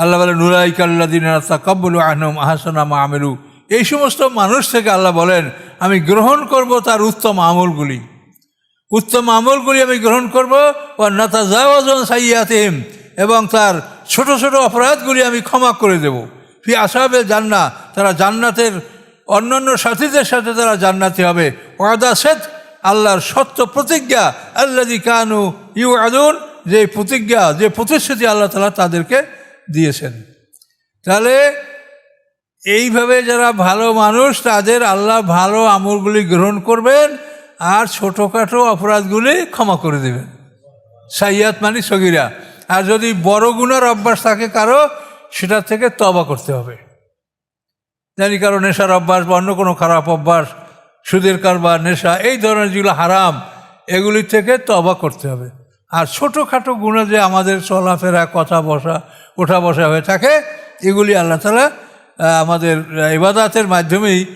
আল্লাহ বলে নুরাইকাল্লাদিন তাকাব্বুল আহনম আহাসানা আমেলু। এই সমস্ত মানুষ থেকে আল্লাহ বলেন, আমি গ্রহণ করব তার উত্তম আমলগুলি। উত্তম আমলগুলি আমি গ্রহণ করব ও নাতা জাওয়াজন সাইয়াতিম এবং তার ছোট ছোট অপরাধগুলি আমি ক্ষমা করে দেব। ফি আসাবে জান্না তারা জান্নাতের অন্যান্য সাথীদের সাথে তারা জান্নাতি হবে। ওয়াদা সেদ, আল্লাহর সত্য প্রতিজ্ঞা আল্লাদি কানু ইউ আদুন যে প্রতিজ্ঞা, যে প্রতিশ্রুতি আল্লাহ তালা তাদেরকে দিয়েছেন। তাহলে এইভাবে যারা ভালো মানুষ, তাদের আল্লাহ ভালো আমলগুলি গ্রহণ করবেন আর ছোটোখাটো অপরাধগুলি ক্ষমা করে দেবেন। সাইয়াত মানে সগিরা। আর যদি বড় গুণার অভ্যাস থাকে কারও সেটা থেকে তবা করতে হবে। জানি কারও নেশার অভ্যাস বা অন্য কোনো খারাপ অভ্যাস, সুদের কারবার, নেশা, এই ধরনের যেগুলো হারাম এগুলি থেকে তবা করতে হবে। আর ছোটোখাটো গুণে যে আমাদের চলাফেরা, কথা বসা, ওঠা বসা হয়ে থাকে, এগুলি আল্লাহ তালা আমাদের ইবাদাতের মাধ্যমেই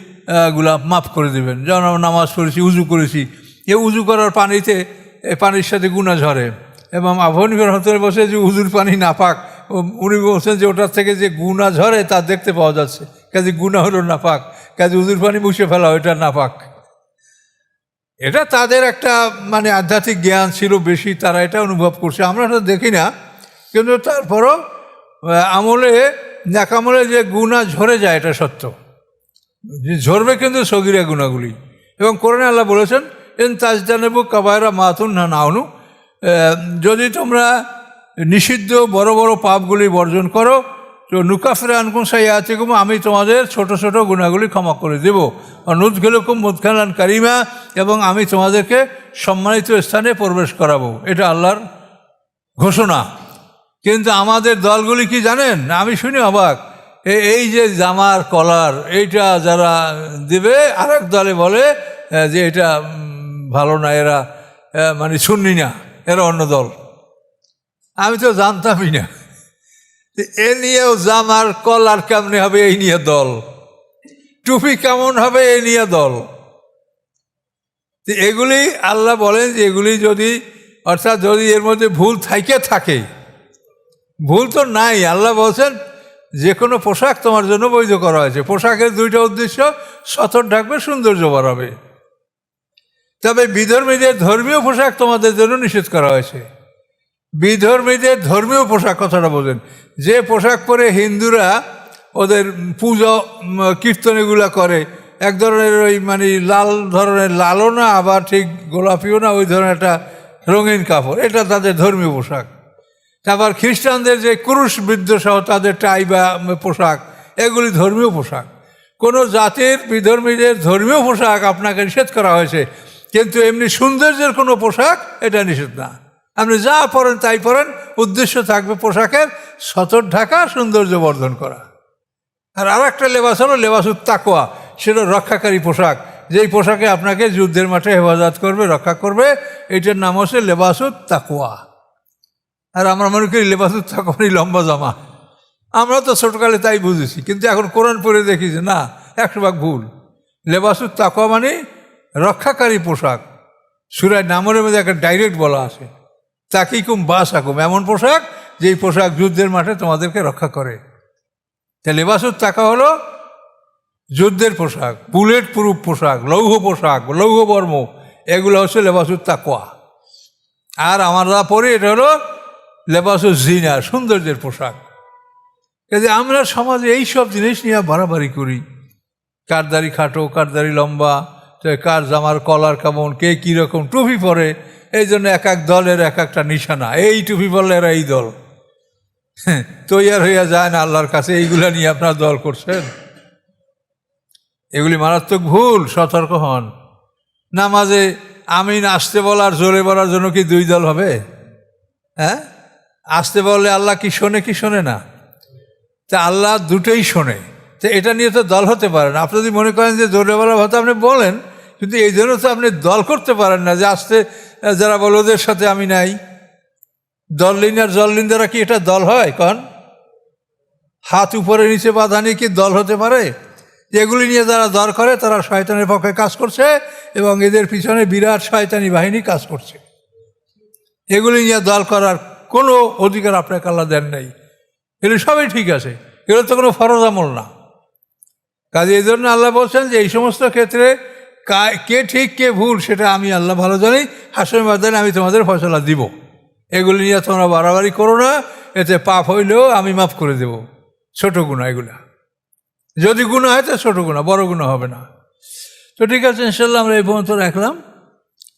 গুলা মাফ করে দেবেন। যেমন আমরা নামাজ পড়েছি, উজু করেছি। এ উজু করার পানিতে এ পানির সাথে গুণা ঝরে। এবং আবহনিবের হতে বসে যে, উজুর পানি নাপাক ও- উনি বলছেন যে, ওটার থেকে যে গুণা ঝরে, তা দেখতে পাওয়া যাচ্ছে। কাজে গুণা হলো নাপাক কাজে উজুর পানি মুছে ফেলা ওইটা নাপাক এটা তাদের একটা মানে আধ্যাত্মিক জ্ঞান ছিল বেশি, তারা এটা অনুভব করছে। আমরা তো দেখি না, কিন্তু তারপরও আমলে নাকামলে যে গুণা ঝরে যায়, এটা সত্য। ঝরবে কিন্তু সগিরা গুণাগুলি। এবং করোনা আল্লাহ বলেছেন এন তাজদানেবু কাবায়রা মাতুন না নাওনু যদি তোমরা নিষিদ্ধ বড় বড় পাপগুলি বর্জন করো তো নুকাফের আনকুন সাই আছে কুম আমি তোমাদের ছোট ছোট গুণাগুলি ক্ষমা করে দেব। নুদ গেলকুম মুদখালান কারিমা, এবং আমি তোমাদেরকে সম্মানিত স্থানে প্রবেশ করাবো। এটা আল্লাহর ঘোষণা। কিন্তু আমাদের দলগুলি কি জানেন? আমি শুনি অবাক। এই যে জামার কলার, এইটা যারা দিবে, আরেক দলে বলে যে এটা ভালো না, এরা মানে শুননি না, এরা অন্য দল। আমি তো জানতামই না। এ নিয়েও জামার কলার কেমনে হবে, এই নিয়ে দল। টুপি কেমন হবে এই নিয়ে দল। এগুলি আল্লাহ বলেন যে এগুলি যদি, অর্থাৎ যদি এর মধ্যে ভুল থাইকে থাকে। ভুল তো নাই, আল্লাহ বলছেন যে কোনো পোশাক তোমার জন্য বৈধ করা হয়েছে। পোশাকের দুইটা উদ্দেশ্য, সতর ঢাকবে সৌন্দর্য বাড়াবে তবে বিধর্মীদের ধর্মীয় পোশাক তোমাদের জন্য নিষেধ করা হয়েছে। বিধর্মীদের ধর্মীয় পোশাক কথাটা বোঝেন যে পোশাক পরে হিন্দুরা ওদের পুজো কীর্তন এগুলা করে, এক ধরনের ওই মানে লাল ধরনের লালও না, আবার ঠিক গোলাপিও না, ওই ধরনের একটা রঙিন কাপড়। এটা তাদের ধর্মীয় পোশাক। তারপর খ্রিস্টানদের যে ক্রুশ বৃদ্ধ সহ তাদের টাই বা পোশাক, এগুলি ধর্মীয় পোশাক। কোনো জাতির বিধর্মীদের ধর্মীয় পোশাক আপনাকে নিষেধ করা হয়েছে, কিন্তু এমনি সৌন্দর্যের কোনো পোশাক এটা নিষেধ না। আপনি যা পরেন তাই পরেন উদ্দেশ্য থাকবে পোশাকের, সতর ঢাকা সৌন্দর্য বর্ধন করা। আর আর একটা লেবাস হলো লেবাসুর তাকোয়া সেটা রক্ষাকারী পোশাক। যেই পোশাকে আপনাকে যুদ্ধের মাঠে হেফাজত করবে, রক্ষা করবে এইটার নাম হচ্ছে লেবাসুর তাকোয়া আর আমরা মনে করি লেবাসুর তাকোয়ারই লম্বা জামা। আমরা তো ছোটকালে তাই বুঝেছি, কিন্তু এখন কোরআন পরে দেখি যে না একশো ভাগ ভুল। লেবাসুর তাকোয়া মানে রক্ষাকারী পোশাক। সুরায় নামরের মধ্যে একটা ডাইরেক্ট বলা আছে। তাকিকুম বাস আকুম। এমন পোশাক যেই পোশাক যুদ্ধের মাঠে তোমাদেরকে রক্ষা করে। তা লেবাসুর তাকা হলো যুদ্ধের পোশাক, বুলেট প্রুফ পোশাক, লৌহ পোশাক, লৌহ বর্ম, এগুলো হচ্ছে লেবাসুর তাকোয়া আর আমরা পরে এটা হলো লেবাসুর জিনা, সৌন্দর্যের পোশাক। কাজে আমরা সমাজে এই সব জিনিস নিয়ে বাড়াবাড়ি করি। কার দাড়ি খাটো, কার দাড়ি লম্বা কার জামার কলার কেমন, কে কীরকম টুপি পরে এই জন্য এক এক দলের এক একটা নিশানা। এই টুপি এরা এই দল। তৈয়ার হইয়া যায় না আল্লাহর কাছে, এইগুলা নিয়ে আপনার দল করছেন? এগুলি মারাত্মক ভুল, সতর্ক হন। নামাজে আমিন আসতে বলার, জোরে বলার জন্য কি দুই দল হবে? হ্যাঁ? আসতে বললে আল্লাহ কি শোনে কি শোনে না? তা আল্লাহ দুটোই শোনে। তো এটা নিয়ে তো দল হতে পারে না। আপনি যদি মনে করেন যে জোরে বলার কথা আপনি বলেন, কিন্তু এই জন্য তো আপনি দল করতে পারেন না যে আসতে যারা বলো ওদের সাথে আমি নাই। দললিন আর জললিন দ্বারা কি এটা দল হয় কন? হাত উপরে নিচে বাঁধা নিয়ে কি দল হতে পারে? এগুলি নিয়ে যারা দর করে, তারা শয়তানের পক্ষে কাজ করছে এবং এদের পিছনে বিরাট শয়তানি বাহিনী কাজ করছে। এগুলি নিয়ে দল করার কোনো অধিকার আপনাকে আল্লাহ দেন নাই। এগুলো সবই ঠিক আছে। এগুলো তো কোনো ফরজ আমল না। কাজে এই জন্য আল্লাহ বলছেন যে এই সমস্ত ক্ষেত্রে কা- ঠিক, কে ভুল, সেটা আমি আল্লাহ ভালো জানি। হাসনের মাধ্যমে আমি তোমাদের ফসলা দিব। এগুলি নিয়ে তোমরা বাড়াবাড়ি করো না। এতে পাপ হইলেও আমি মাফ করে দেব। ছোট গুণা এগুলা। যদি গুণা হয়, তো ছোট গুণা বড় গুণা হবে না। তো ঠিক আছে ইনশাল্লাহ আমরা এই পর্যন্ত রাখলাম।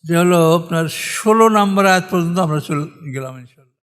যে হলো আপনার ষোলো নম্বর আজ পর্যন্ত আমরা চলে গেলাম ইনশাল্লাহ